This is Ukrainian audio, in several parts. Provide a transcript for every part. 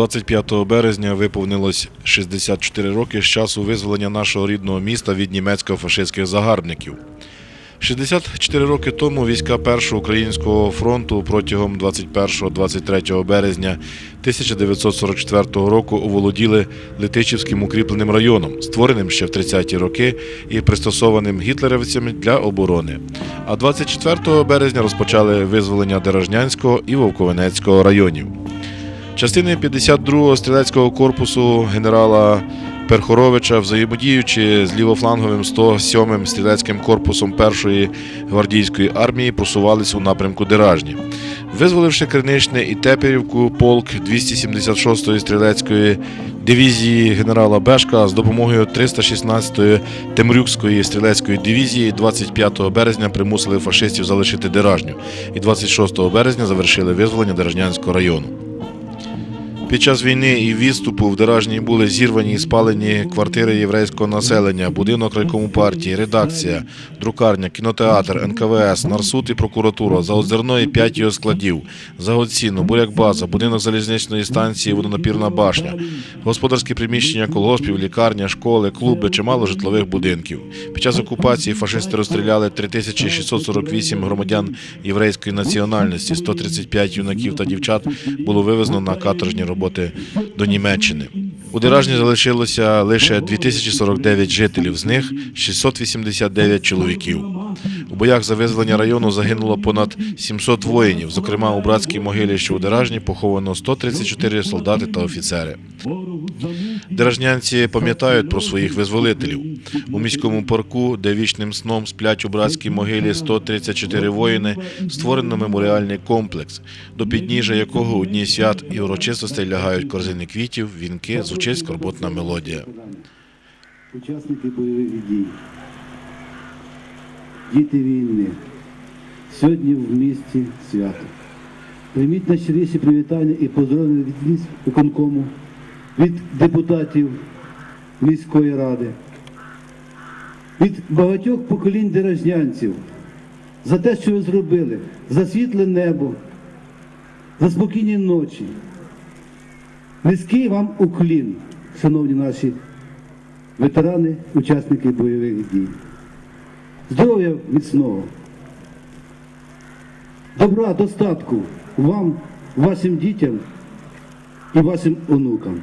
25 березня виповнилось 64 роки з часу визволення нашого рідного міста від німецько-фашистських загарбників. 64 роки тому війська Першого українського фронту протягом 21-23 березня 1944 року оволоділи Летичівським укріпленим районом, створеним ще в 30-ті роки і пристосованим гітлерівцями для оборони. А 24 березня розпочали визволення Дорожнянського і Вовковенецького районів. Частини 52-го стрілецького корпусу генерала Перхоровича, взаємодіючи з лівофланговим 107-м стрілецьким корпусом першої гвардійської армії, просувались у напрямку Деражні. Визволивши Криничне і Теперівку, полк 276-ї стрілецької дивізії генерала Бешка з допомогою 316-ї Темрюкської стрілецької дивізії 25 березня примусили фашистів залишити Деражню і 26 березня завершили визволення Деражнянського району. Під час війни і відступу в Деражній були зірвані і спалені квартири єврейського населення, будинок райкому партії, редакція, друкарня, кінотеатр, НКВС, Нарсуд і прокуратура, заозерної п'ять його складів, загоцінну, бурякбаза, будинок залізничної станції, водонапірна башня, господарські приміщення колгоспів, лікарня, школи, клуби, чимало житлових будинків. Під час окупації фашисти розстріляли 3648 громадян єврейської національності, 135 юнаків та дівчат було вивезено на каторжні роботи до Німеччини. У Деражні залишилося лише 2049 жителів, з них 689 чоловіків. У боях за визволення району загинуло понад 700 воїнів. Зокрема, у братській могилі, що у Деражні, поховано 134 солдати та офіцери. Деражнянці пам'ятають про своїх визволителів. У міському парку, де вічним сном сплять у братській могилі 134 воїни, створено меморіальний комплекс, до підніжжя якого у дні свят і урочистостей лягають корзини квітів, вінки, звучить скорботна мелодія. Учасники бойових дій, діти війни, сьогодні в місті свято. Прийміть найщиріші привітання і поздоровлення від міст виконкому, від депутатів міської ради, від багатьох поколінь деражнянців за те, що ви зробили, за світле небо, за спокійні ночі. Низький вам уклін, шановні наші ветерани, учасники бойових дій. Здоров'я міцного, добра, достатку вам, вашим дітям і вашим онукам.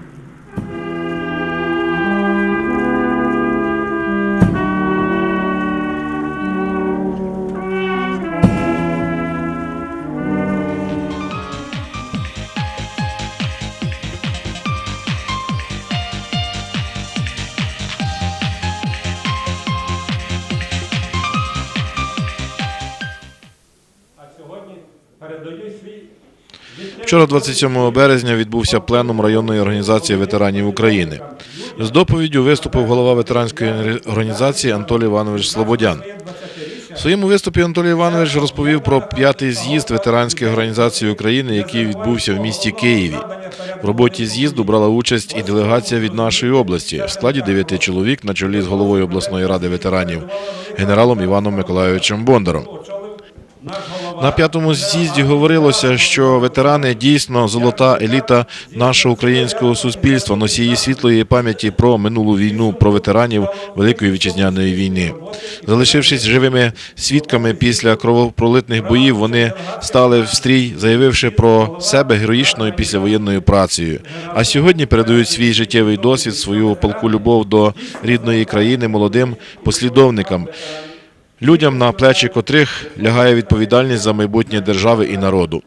Вчора, 27 березня, відбувся пленум районної організації ветеранів України. З доповіддю виступив голова ветеранської організації Анатолій Іванович Слободян. В своєму виступі Анатолій Іванович розповів про п'ятий з'їзд ветеранських організацій України, який відбувся в місті Києві. В роботі з'їзду брала участь і делегація від нашої області в складі дев'яти чоловік на чолі з головою обласної ради ветеранів генералом Іваном Миколайовичем Бондаром. На п'ятому з'їзді говорилося, що ветерани дійсно золота еліта нашого українського суспільства, носії світлої пам'яті про минулу війну, про ветеранів Великої вітчизняної війни. Залишившись живими свідками після кровопролитних боїв, вони стали в стрій, заявивши про себе героїчною післявоєнною працею. А сьогодні передають свій життєвий досвід, свою палку любов до рідної країни молодим послідовникам. Людям, на плечі котрих лягає відповідальність за майбутнє держави і народу.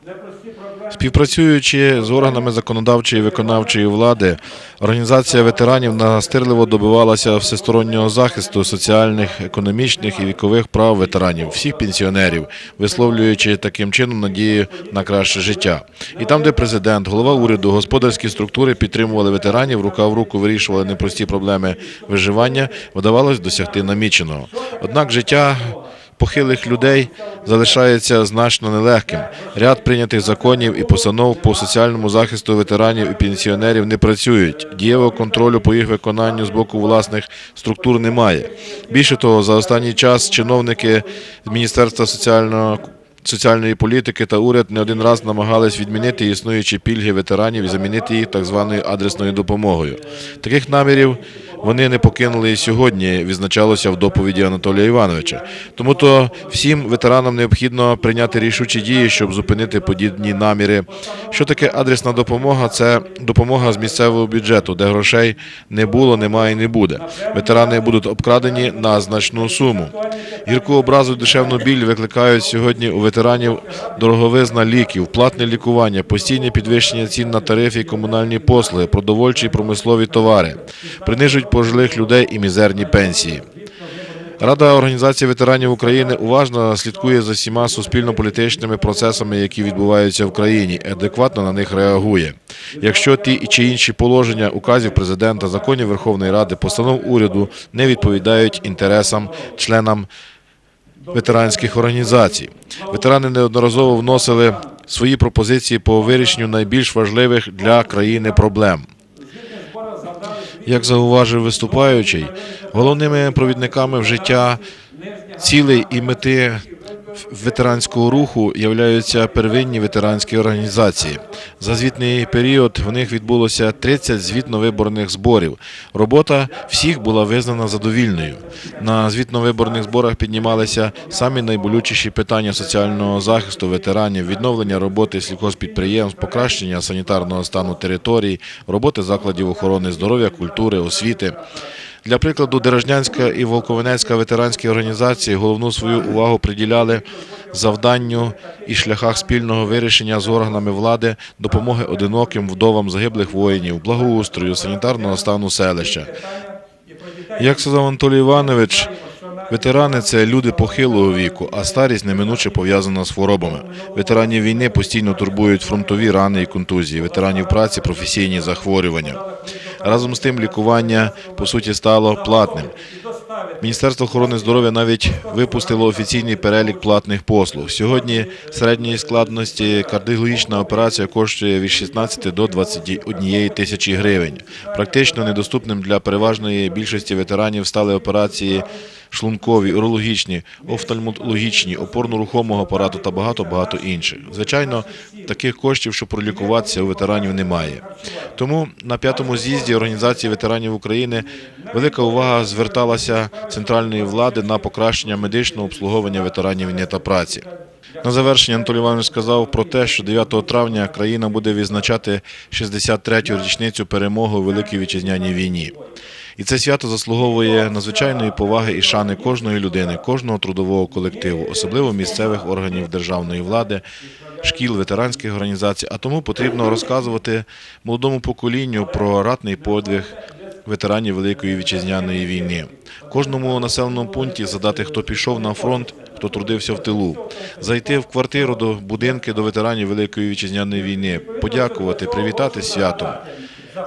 Співпрацюючи з органами законодавчої і виконавчої влади, організація ветеранів настирливо добивалася всестороннього захисту соціальних, економічних і вікових прав ветеранів, всіх пенсіонерів, висловлюючи таким чином надію на краще життя. І там, де президент, голова уряду, господарські структури підтримували ветеранів, рука в руку вирішували непрості проблеми виживання, вдавалось досягти наміченого. Однак життя похилих людей залишається значно нелегким. Ряд прийнятих законів і постанов по соціальному захисту ветеранів і пенсіонерів не працюють. Дієвого контролю по їх виконанню з боку власних структур немає. Більше того, за останній час чиновники з Міністерства соціального соціальної політики та уряд не один раз намагались відмінити існуючі пільги ветеранів і замінити їх так званою адресною допомогою. Таких намірів вони не покинули і сьогодні, відзначалося в доповіді Анатолія Івановича. Тому то всім ветеранам необхідно прийняти рішучі дії, щоб зупинити подібні наміри. Що таке адресна допомога? Це допомога з місцевого бюджету, де грошей не було, немає і не буде. Ветерани будуть обкрадені на значну суму. Гірку образу, душевну біль викликають сьогодні у ветеранів дороговизна ліків, платне лікування, постійне підвищення цін на тарифи і комунальні послуги, продовольчі промислові товари, принижують пожилих людей і мізерні пенсії. Рада організації ветеранів України уважно слідкує за всіма суспільно-політичними процесами, які відбуваються в країні, адекватно на них реагує. Якщо ті чи інші положення указів президента, законів Верховної Ради, постанов уряду не відповідають інтересам членам ветеранських організацій. Ветерани неодноразово вносили свої пропозиції по вирішенню найбільш важливих для країни проблем. Як зауважив виступаючий, головними провідниками в життя цілей і мети ветеранського руху являються первинні ветеранські організації. За звітний період в них відбулося 30 звітно-виборних зборів. Робота всіх була визнана задовільною. На звітно-виборних зборах піднімалися самі найболючіші питання соціального захисту ветеранів, відновлення роботи сільхозпідприємств, покращення санітарного стану територій, роботи закладів охорони здоров'я, культури, освіти. Для прикладу, Дережнянська і Волковинецька ветеранські організації головну свою увагу приділяли завданню і шляхах спільного вирішення з органами влади допомоги одиноким вдовам загиблих воїнів, благоустрою, санітарного стану селища. Як сказав Анатолій Іванович, ветерани це люди похилого віку, а старість неминуче пов'язана з хворобами. Ветеранів війни постійно турбують фронтові рани і контузії, ветеранів праці професійні захворювання. Разом з тим лікування по суті стало платним. Міністерство охорони здоров'я навіть випустило офіційний перелік платних послуг. Сьогодні середньої складності кардіологічна операція коштує від 16 до 21 тисячі гривень. Практично недоступним для переважної більшості ветеранів стали операції шлункові, урологічні, офтальмологічні, опорно-рухомого апарату та багато-багато інших. Звичайно, таких коштів, щоб пролікуватися, у ветеранів немає. Тому на п'ятому з'їзді організації ветеранів України велика увага зверталася центральної влади на покращення медичного обслуговування ветеранів війни та праці. На завершення Анатолій Іванович сказав про те, що 9 травня країна буде відзначати 63-ю річницю перемоги у Великій Вітчизняній війні. І це свято заслуговує надзвичайної поваги і шани кожної людини, кожного трудового колективу, особливо місцевих органів державної влади, шкіл, ветеранських організацій. А тому потрібно розказувати молодому поколінню про ратний подвиг ветеранів Великої вітчизняної війни. Кожному населеному пункті задати, хто пішов на фронт, хто трудився в тилу, зайти в квартиру до будинки до ветеранів Великої вітчизняної війни, подякувати, привітати святом.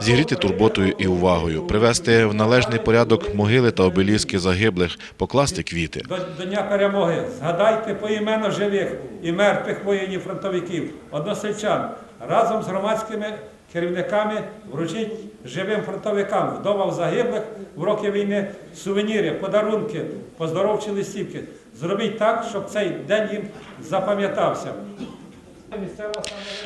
Зігріти турботою і увагою, привести в належний порядок могили та обеліски загиблих, покласти квіти. До, Дня перемоги згадайте поіменно живих і мертвих воїнів фронтовиків, односельчан. Разом з громадськими керівниками вручіть живим фронтовикам, вдома загиблих в роки війни сувеніри, подарунки, поздоровчі листівки. Зробіть так, щоб цей день їм запам'ятався.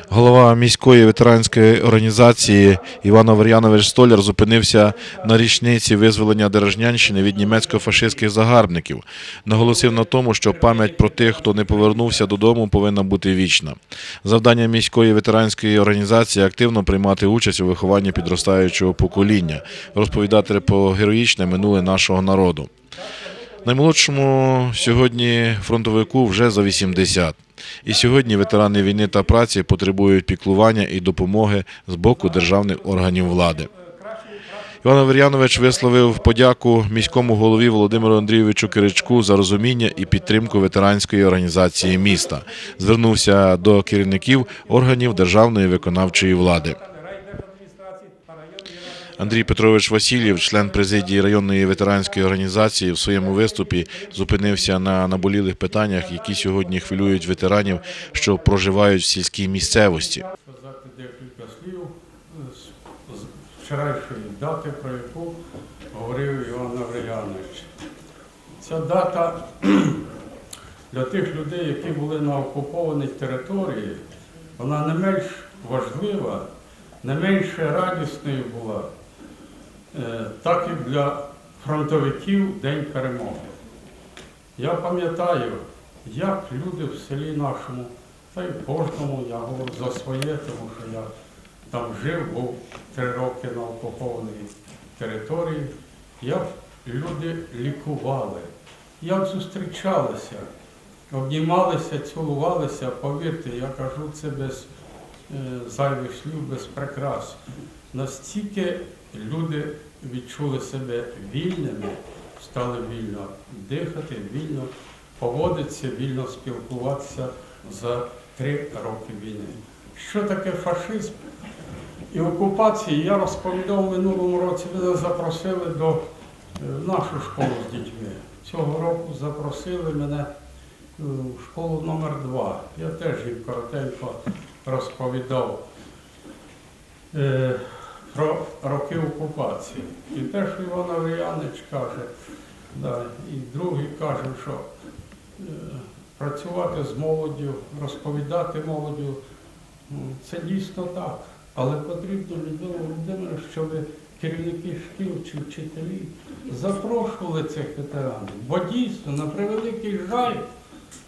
Голова міської ветеранської організації Іван Авер'янович Столяр зупинився на річниці визволення Дережнянщини від німецько-фашистських загарбників. Наголосив на тому, що пам'ять про тих, хто не повернувся додому, повинна бути вічна. Завдання міської ветеранської організації активно приймати участь у вихованні підростаючого покоління, розповідати про героїчне минуле нашого народу. Наймолодшому сьогодні фронтовику вже за 80. І сьогодні ветерани війни та праці потребують піклування і допомоги з боку державних органів влади. Іван Авер'янович висловив подяку міському голові Володимиру Андрійовичу Киричку за розуміння і підтримку ветеранської організації міста. Звернувся до керівників органів державної виконавчої влади. райдержадміністрації та районної ради. Андрій Петрович Васильєв, член президії районної ветеранської організації, в своєму виступі зупинився на наболілих питаннях, які сьогодні хвилюють ветеранів, що проживають в сільській місцевості. сказати декілька слів з, вчорашньої дати, про яку говорив Іван Аврілянович. Ця дата для тих людей, які були на окупованій території, вона не менш важлива, не менше радісною була, так і для фронтовиків День перемоги. Я пам'ятаю, як люди в селі нашому, та й кожному, я говорю за своє, тому що я там жив, був три роки на окупованій території, як люди лікували, як зустрічалися, обнімалися, цілувалися, повірте, я кажу це без е, зайвих слів, без прикрас. Настільки люди відчули себе вільними, стали вільно дихати, вільно поводитися, вільно спілкуватися за три роки війни. Що таке фашизм і окупація? Я розповідав минулому році, мене запросили до е, в нашу школу з дітьми. Цього року запросили мене е, в школу номер 2 Я теж їм коротенько розповідав е, про роки окупації. І те, що Іван Авріянич каже, да, і другий каже, що е, працювати з молоддю, розповідати молоддю, це дійсно так. Але потрібно, Людмила Володимировна, щоб керівники шкіл чи вчителі запрошували цих ветеранів. Бо дійсно, на превеликий жаль,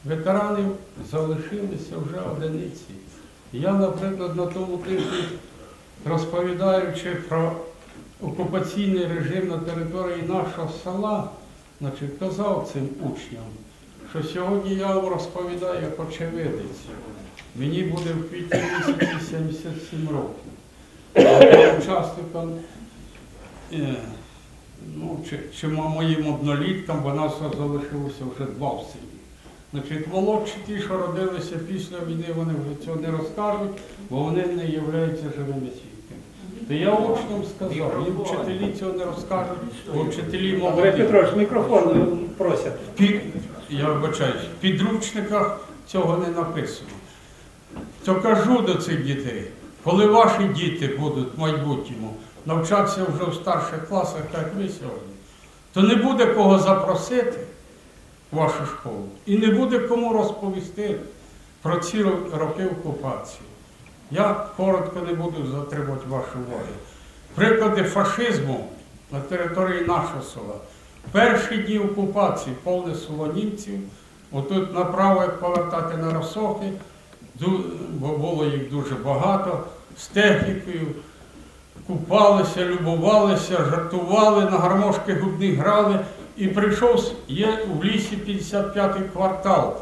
ветеранів залишилися вже одиниці. Я, наприклад, на тому тижні, розповідаючи про окупаційний режим на території нашого села, значить, казав цим учням, що сьогодні я вам розповідаю як очевидець. Мені буде в квітні місяці 77 років. Я учасникам, е, ну, чи, чи моїм одноліткам, бо нас залишилося вже два в селі. Значить, молодші ті, що родилися після війни, вони вже цього не розкажуть, бо вони не являються живими То я учням сказав, їм вчителі цього не розкажуть, бо вчителі Андрій молоді. Петрович, мікрофон просять. Під, я вибачаюсь, в підручниках цього не написано. То кажу до цих дітей, коли ваші діти будуть в майбутньому навчатися вже в старших класах, так як ви сьогодні, то не буде кого запросити в вашу школу і не буде кому розповісти про ці роки окупації. Я коротко не буду затримувати вашу увагу. Приклади фашизму на території нашого села. Перші дні окупації повне село німців. Отут направо, як повертати на Росохи, бо було їх дуже багато, з технікою, купалися, любувалися, жартували, на гармошки губні грали. І прийшов, є в лісі 55-й квартал.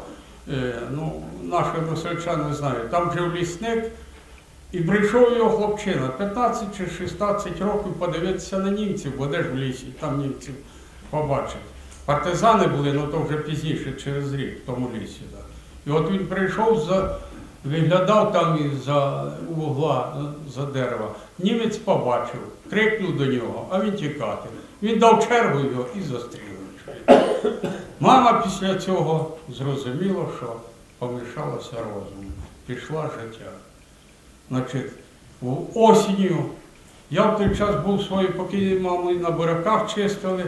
Е, ну, наші односельчани знають, там жив лісник, і прийшов його хлопчина, 15 чи 16 років подивитися на німців, бо де ж в лісі, там німців побачить. Партизани були, ну то вже пізніше, через рік, в тому лісі. Да. І от він прийшов, за, виглядав там із-за угла, е, за дерева. Німець побачив, крикнув до нього, а він тікати. Він дав чергу його і застрілив. Мама після цього зрозуміла, що помішалося розуму, пішла життя. Значить, осінню я в той час був своєю покійною мамою на буряках чистили,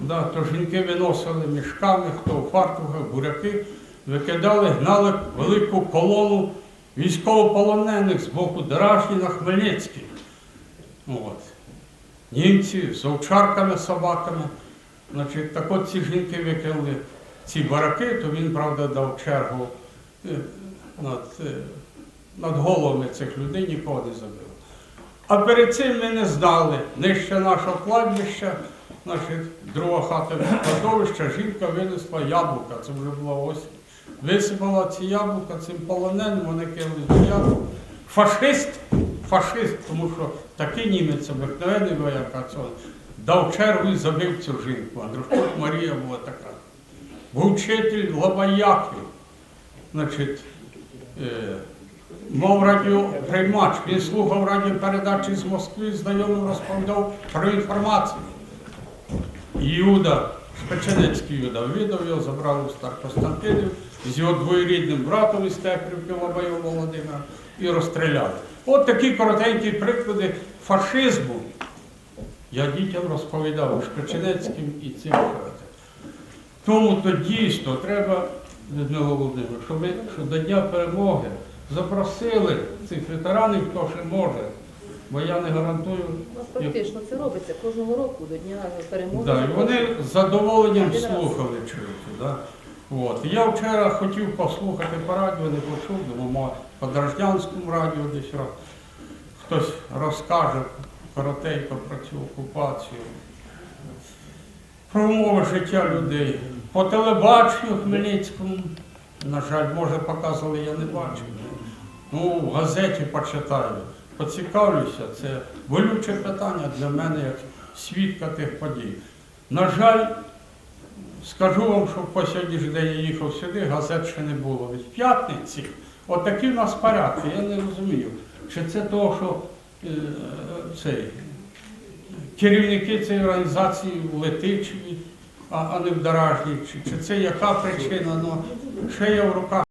да, то жінки виносили мішками, хто в фартухах, буряки, викидали, гнали велику колону військовополонених з боку Дражні на Хмельницький. От. Німці з овчарками, собаками. Значить, так от ці жінки викинули ці бараки, то він, правда, дав чергу е, над, е, над головами цих людей, нікого не забив. А перед цим ми не знали, нижче кладбища, значить, друга хата кладовища, жінка винесла яблука, це вже була осінь. Висипала ці яблука цим полоненим, вони кинули до яблук. Фашист, фашист, тому що такий німець обикновений вояк, цього, дав чергу і забив цю жінку. Андрушко Марія була така. Був вчитель Лабаяків, значить, мав радіоприймач, він слухав радіопередачі з Москви, знайомим розповідав про інформацію. Юда, Шпеченецький Юда, видав його, забрали в Старокостянтинів з його двоюрідним братом із Тепрівки Лобайова Володимира і розстріляли. От такі коротенькі приклади фашизму. Я дітям розповідав Шпеченецьким і цим. Тому то дійсно треба Людмила Володимирівна, щоб до Дня перемоги запросили цих ветеранів, хто ще може. Бо я не гарантую. У нас практично це робиться кожного року до Дня перемоги. Да, і вони з задоволенням слухали чуєте. Да? От. Я вчора хотів послухати по радіо, не почув, думаю, по Драждянському радіо десь раз. хтось розкаже коротенько про цю окупацію, про умови життя людей. По телебаченню Хмельницькому, на жаль, може показували, я не бачив. Ну, в газеті почитаю, поцікавлюся, це болюче питання для мене як свідка тих подій. На жаль, скажу вам, що по сьогоднішній день я їхав сюди, газет ще не було. Від п'ятниці, отакі в нас порядки, я не розумію. Чи це того, що е, цей, керівники цієї організації в Летичеві, а, а не в Даражній, чи, чи це яка причина? Ну, ще я в руках.